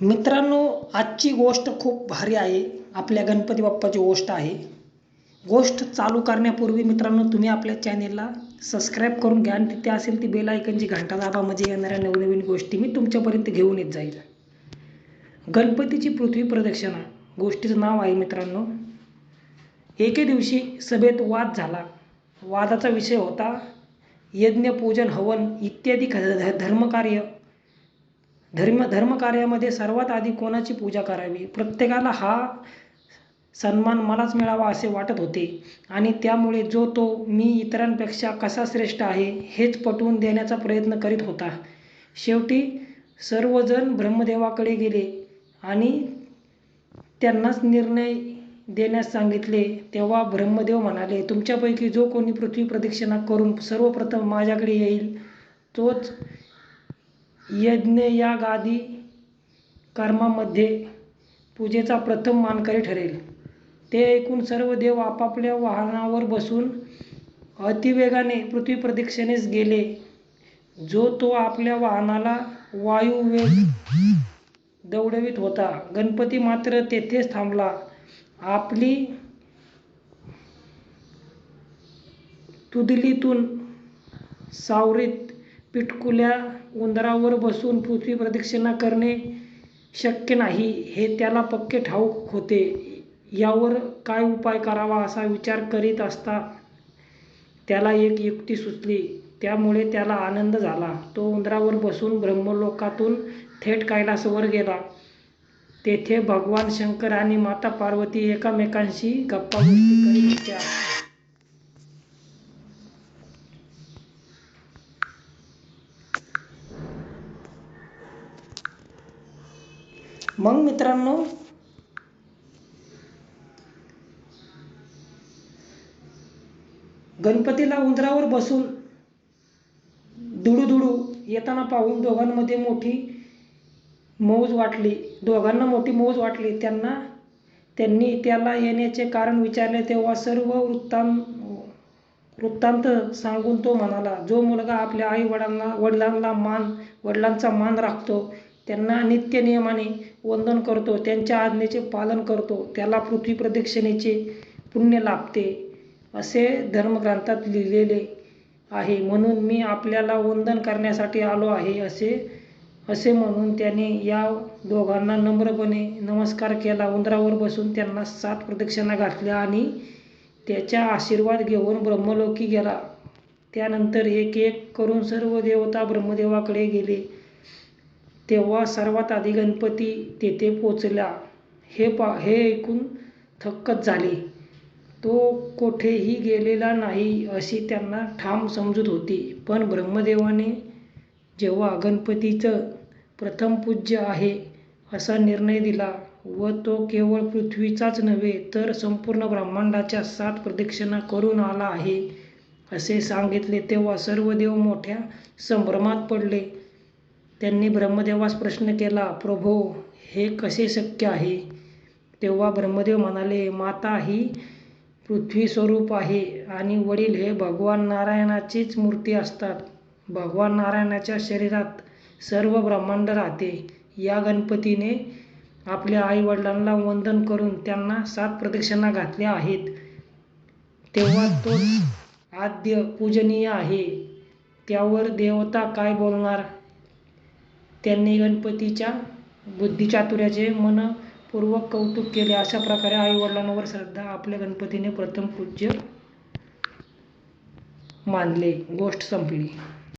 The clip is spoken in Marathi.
मित्रांनो आजची गोष्ट खूप भारी आहे. आपल्या गणपती बाप्पाची गोष्ट आहे. गोष्ट चालू करण्यापूर्वी मित्रांनो तुम्ही आपल्या चॅनेलला सबस्क्राईब करून घ्या आणि तिथे असेल ती बेल ऐकनची घंटा दाबा म्हणजे येणाऱ्या नवनवीन गोष्टी मी तुमच्यापर्यंत घेऊन येत जाईल. गणपतीची पृथ्वी प्रदक्षिणा गोष्टीचं नाव आहे मित्रांनो. एके दिवशी सभेत वाद झाला. वादाचा विषय होता यज्ञ पूजन हवन इत्यादी ध धर्मकार्य धर्म धर्मकार्यामध्ये सर्वात आधी कोणाची पूजा करावी? प्रत्येकाला हा सन्मान मलाच मिळावा असे वाटत होते. आणि त्यामुळे जो तो मी इतरांपेक्षा कसा श्रेष्ठ आहे हेच पटवून देण्याचा प्रयत्न करीत होता. शेवटी सर्वजण ब्रह्मदेवाकडे गेले आणि त्यांनाच निर्णय देण्यास सांगितले. तेव्हा ब्रह्मदेव म्हणाले तुमच्यापैकी जो कोणी पृथ्वी प्रदक्षिणा करून सर्वप्रथम माझ्याकडे येईल तोच यज्ञ या गादी कर्मामध्ये पूजेचा प्रथम मानकरी ठरेल. ते ऐकून सर्व देव आपापल्या वाहनावर बसून अतिवेगाने पृथ्वी प्रदक्षिणेस गेले. जो तो आपल्या वाहनाला वायुवेग दौडवित होता. गणपती मात्र तेथेच थांबला. आपली तुदलीतून सावरीत पिटकुल्या उंदरावर बसून पृथ्वी प्रदक्षिणा करणे शक्य नाही हे त्याला पक्के ठाऊक होते. यावर काय उपाय करावा असा विचार करीत असता त्याला एक युक्ती सुचली. त्यामुळे त्याला आनंद झाला. तो उंदरावर बसून ब्रह्मलोकातून थेट कैलासवर गेला. तेथे भगवान शंकर आणि माता पार्वती एकमेकांशी गप्पा गोष्टी करीत होत्या. मग मित्रांनो गणपतीला उंदरावर बसून दुडू येताना पाहून दोघांमध्ये मोठी मौज वाटली. दोघांना मोठी मौज वाटली. त्यांना त्यांनी त्याला येण्याचे कारण विचारले. तेव्हा सर्व वृत्तां वृत्तांत सांगून तो म्हणाला जो मुलगा आपल्या आई वडिलांना वडिलांना मान वडिलांचा मान राखतो त्यांना नित्य नियमाने वंदन करतो त्यांच्या आज्ञेचे पालन करतो त्याला पृथ्वी प्रदक्षिणेचे पुण्य लाभते असे धर्मग्रंथात लिहिलेले आहे. म्हणून मी आपल्याला वंदन करण्यासाठी आलो आहे असे असे म्हणून त्याने या दोघांना नम्रपणे नमस्कार केला. उंदरावर बसून त्यांना सात प्रदक्षिणा घातल्या आणि त्याचा आशीर्वाद घेऊन ब्रह्मलोकी गेला. त्यानंतर एक एक करून सर्व देवता ब्रह्मदेवाकडे गेले. तेव्हा सर्वात आधी गणपती तेथे पोचला. हे पा हे ऐकून थक्कच झाले. तो कोठेही गेलेला नाही अशी त्यांना ठाम समजूत होती. पण ब्रह्मदेवाने जेव्हा गणपतीचं प्रथम पूज्य आहे असा निर्णय दिला व तो केवळ पृथ्वीचाच नव्हे तर संपूर्ण ब्रह्मांडाच्या सात प्रदक्षिणा करून आला आहे असे सांगितले तेव्हा सर्व देव मोठ्या संभ्रमात पडले. त्यांनी ब्रह्मदेवास प्रश्न केला प्रभो हे कसे शक्य आहे? तेव्हा ब्रह्मदेव म्हणाले माता ही पृथ्वी स्वरूप आहे आणि वडील हे भगवान नारायणाचीच मूर्ती असतात. भगवान नारायणाच्या शरीरात सर्व ब्रह्मांड राहते. या गणपतीने आपल्या आई वडिलांना वंदन करून त्यांना सात प्रदक्षिणा घातल्या आहेत. तेव्हा तो आद्य पूजनीय आहे. त्यावर देवता काय बोलणार? त्यांनी गणपतीच्या बुद्धिचातुर्याचे मनपूर्वक कौतुक केले. अशा प्रकारे आई वडिलांवर श्रद्धा आपल्या गणपतीने प्रथम पूज्य मानले. गोष्ट संपली.